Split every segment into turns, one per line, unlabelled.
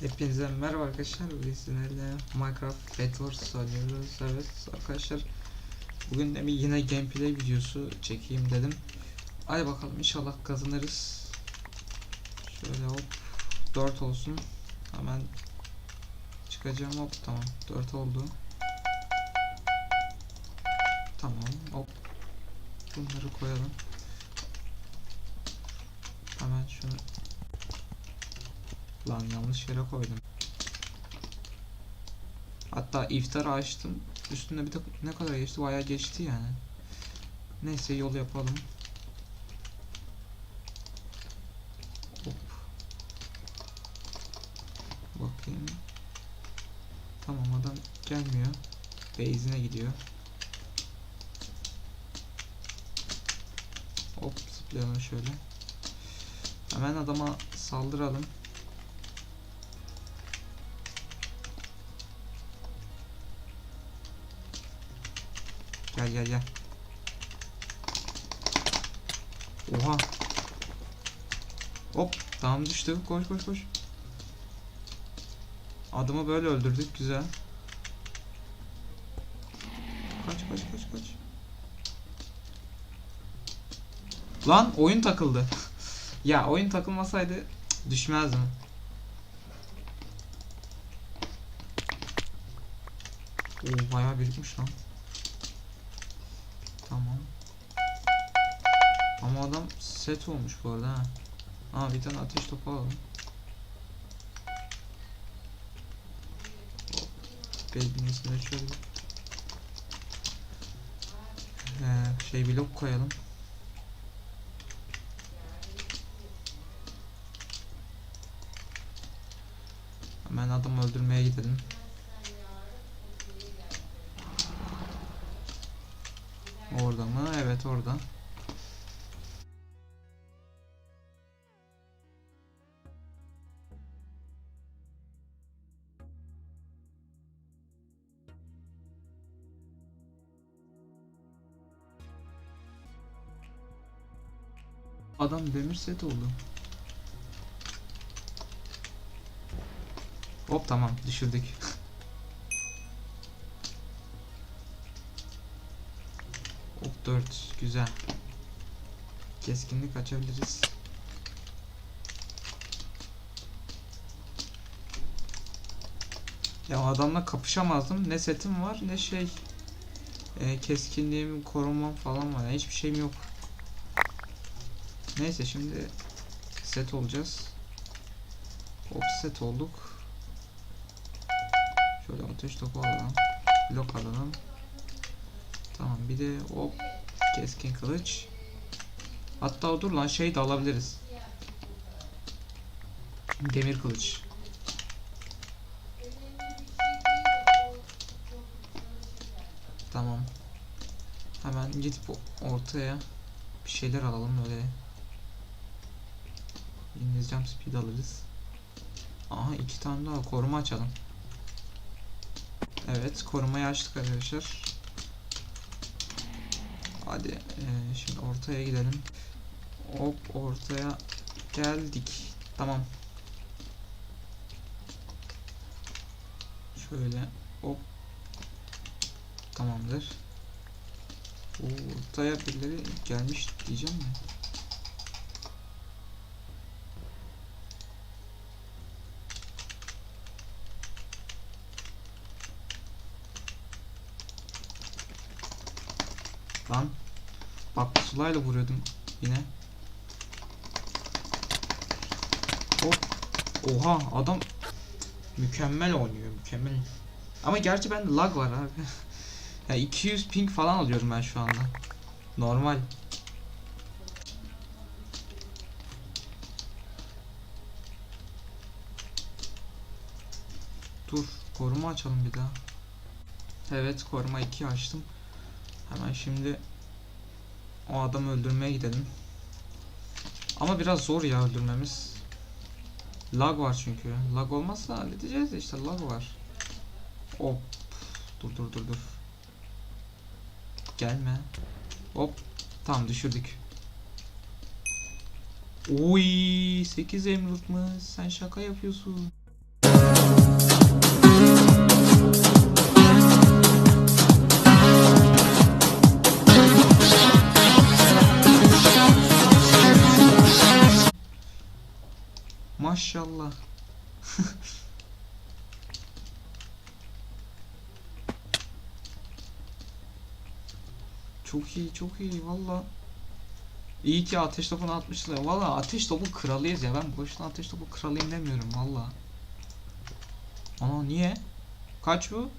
Hepinize merhaba arkadaşlar. Bugün sizlerle Minecraft Bed Wars oynuyoruz. Evet arkadaşlar. Bugün de yine gameplay videosu çekeyim dedim. Hadi bakalım inşallah kazanırız. Şöyle hop 4 olsun. Hemen çıkacağım hop tamam 4 oldu. Tamam hop. Bunları koyalım. Hemen şunu Lan yanlış yere koydum. Hatta iftarı açtım. Üstünde bir de ne kadar geçti? Bayağı geçti yani. Neyse yol yapalım. Hop. Bakayım. Tamam adam gelmiyor. Base'ine gidiyor. Hop zıplayalım şöyle. Hemen adama saldıralım. Gel gel gel. Oha. Hop tamam düştü. Koş koş koş. Adamı böyle öldürdük güzel. Kaç kaç kaç kaç. Lan oyun takıldı. ya oyun takılmasaydı düşmezdim. Oo bayağı birikmiş lan. Set olmuş bu arada ha. Aa bir tane ateş topu alalım. Üstüne şöyle Ee, şey blok koyalım. Hemen adam öldürmeye gidelim. Orada mı? Evet orada. Adam demir set oldu. Hop tamam düşürdük. Hop 4 güzel. Keskinlik açabiliriz. Ya adamla kapışamazdım. Ne setim var ne şey. E, keskinliğim, korumam falan var. Yani hiçbir şeyim yok. Neyse şimdi set olacağız. Hop set olduk. Şöyle ateş topu alalım. Blok alalım. Tamam bir de hop keskin kılıç. Hatta dur lan şey de alabiliriz. Demir kılıç. Tamam. Hemen gidip ortaya bir şeyler alalım böyle. İngilizce jump speed alırız. Aha iki tane daha koruma açalım. Evet korumayı açtık arkadaşlar. Hadi eee, şimdi ortaya gidelim. Hop ortaya geldik. Tamam. Şöyle hop. Tamamdır. Ortaya birileri gelmiş diyeceğim mi? Lan. Bak pusulayla vuruyordum yine. Hop. Oha adam mükemmel oynuyor mükemmel. Ama gerçi bende lag var abi. ya 200 ping falan alıyorum ben şu anda. Normal. Dur koruma açalım bir daha. Evet koruma 2 açtım. Hemen şimdi o adamı öldürmeye gidelim. Ama biraz zor ya öldürmemiz. Lag var çünkü. Lag olmazsa halledeceğiz de işte lag var. Hop. Dur dur dur dur. Gelme. Hop. Tamam düşürdük. Oy 8 emerald mı? Sen şaka yapıyorsun. Maşallah. çok iyi çok iyi valla. İyi ki ateş topunu atmışlar. Valla ateş topu kralıyız ya. Ben boşuna ateş topu kralıyım demiyorum valla. Ana niye? Kaç bu?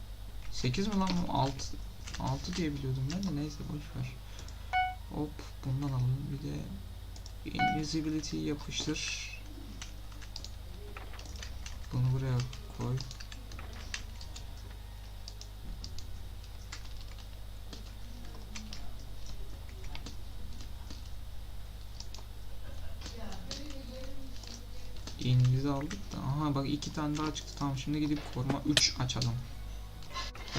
8 mi lan bu? 6 6 diye biliyordum ben de neyse boş ver. Hop bundan alalım bir de invisibility yapıştır. Bunu buraya koy. İngiliz aldık da. Aha bak iki tane daha çıktı. Tamam şimdi gidip koruma 3 açalım.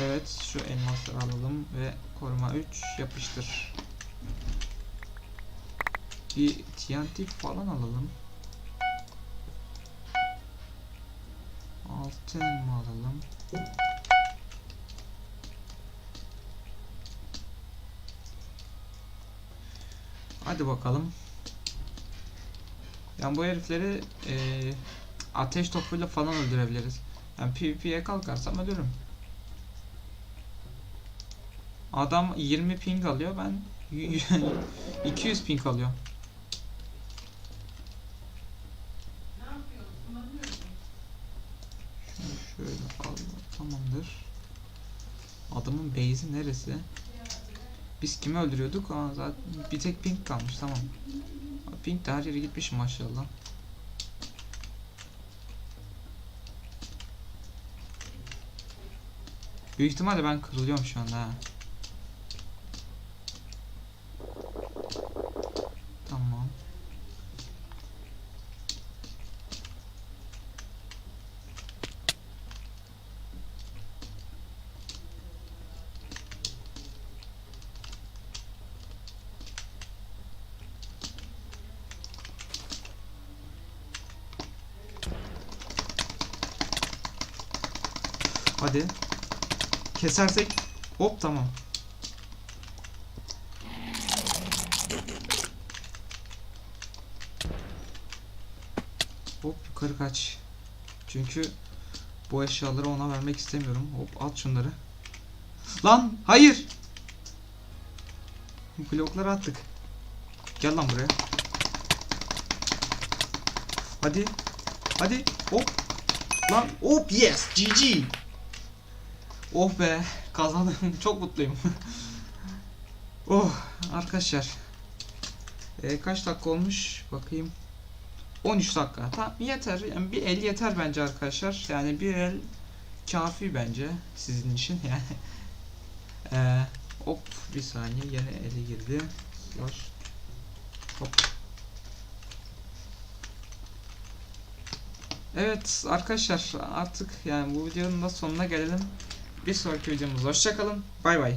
Evet şu elmasları alalım ve koruma 3 yapıştır. Bir TNT falan alalım. Altın elma alalım. Hadi bakalım. Yani bu herifleri eee, ateş topuyla falan öldürebiliriz. Yani PvP'ye kalkarsam ölürüm. Adam 20 ping alıyor ben y- y- 200 ping alıyorum. Şunu şöyle al tamamdır. Adamın base'i neresi? Biz kimi öldürüyorduk? Aa, zaten bir tek ping kalmış tamam. Pink de her yere gitmiş maşallah. Büyük ihtimalle ben kırılıyorum şu anda ha. Tamam. Hadi. Kesersek hop tamam. Hop yukarı kaç. Çünkü bu eşyaları ona vermek istemiyorum. Hop at şunları. Lan hayır. Blokları attık. Gel lan buraya. Hadi. Hadi. Hop. Lan hop yes. GG. Oh be kazandım çok mutluyum. oh arkadaşlar. Ee, kaç dakika olmuş bakayım. 13 dakika. Tamam yeter. Yani bir el yeter bence arkadaşlar. Yani bir el kafi bence sizin için yani. Ee, hop bir saniye yine eli girdi. Slash. Hop. Evet arkadaşlar artık yani bu videonun da sonuna gelelim. Bir sonraki videomuzda hoşçakalın. Bay bay.